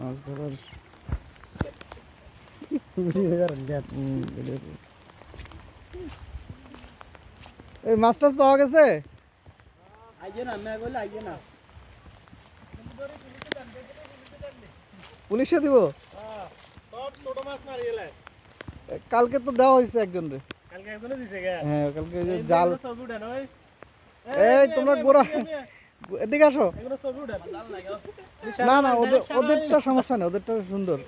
মাছ ধরার এই মাছ টাছ পাওয়া গেছে? পুলিশে দিব? কালকে তো দেওয়া হয়েছে একজন রে। হ্যাঁ কালকে জাল এই তোমরা গোড়া এদিকে আসো। না না ওদের ওদেরটা সমস্যা নেই ওদেরটা সুন্দর।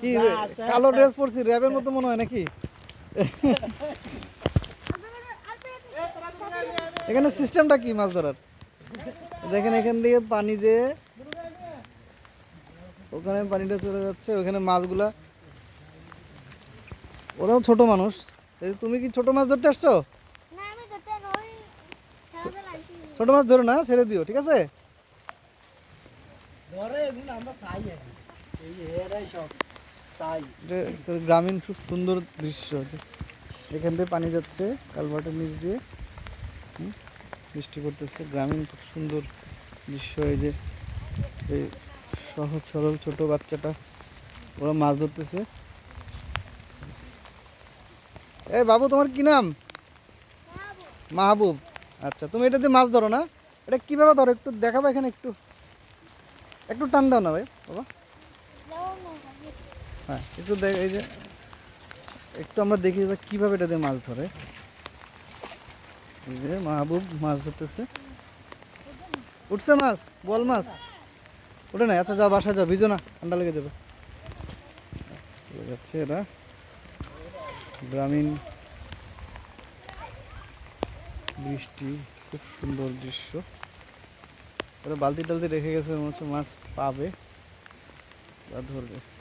কি কালো ড্রেস পরছি র্যাবের মতো মনে হয় নাকি? এখানে সিস্টেমটা কি মাছ ধরার? দেখেন এখান থেকে পানি যে ওখানে পানিটা চলে যাচ্ছে ওখানে মাছগুলা। ওরাও ছোট মানুষ। তুমি কি ছোট মাছ ধরতে আসছো না আমি ধরতে নই খেলাতে লাগছি ছোট মাছ ধরো না ছেড়ে দিও ঠিক আছে? গ্রামীণ খুব সুন্দর দৃশ্য এখান থেকে পানি যাচ্ছে কালভার্টের নিচ দিয়ে। বৃষ্টি করতেছে গ্রামীণ খুব সুন্দর দৃশ্য এই যে এই সহজ সরল ছোট বাচ্চাটা ওরা মাছ ধরতেছে। এই বাবু তোমার কি নাম? মাহবুব। আচ্ছা তুমি এটা দিয়ে মাছ ধরো না। এটা কীভাবে ধরো? একটু দেখাবো এখানে একটু। একটু টান দাও না ভাই, বাবা। হ্যাঁ একটু দেখ, এই যে একটু আমরা দেখি যে কীভাবে এটা দিয়ে মাছ ধরে। এই যে মাহবুব মাছ ধরতেছে। উঠছে মাছ, বল মাছ। ওঠে না আচ্ছা যাও বাসা যাও, ভিজো না, ঠান্ডা লেগে যাবে। যাচ্ছে এরা। গ্রামীণ বৃষ্টি, খুব সুন্দর দৃশ্য। ওরা বালতি টালতি রেখে গেছে, মনে হচ্ছে মাছ পাবে বা ধরবে।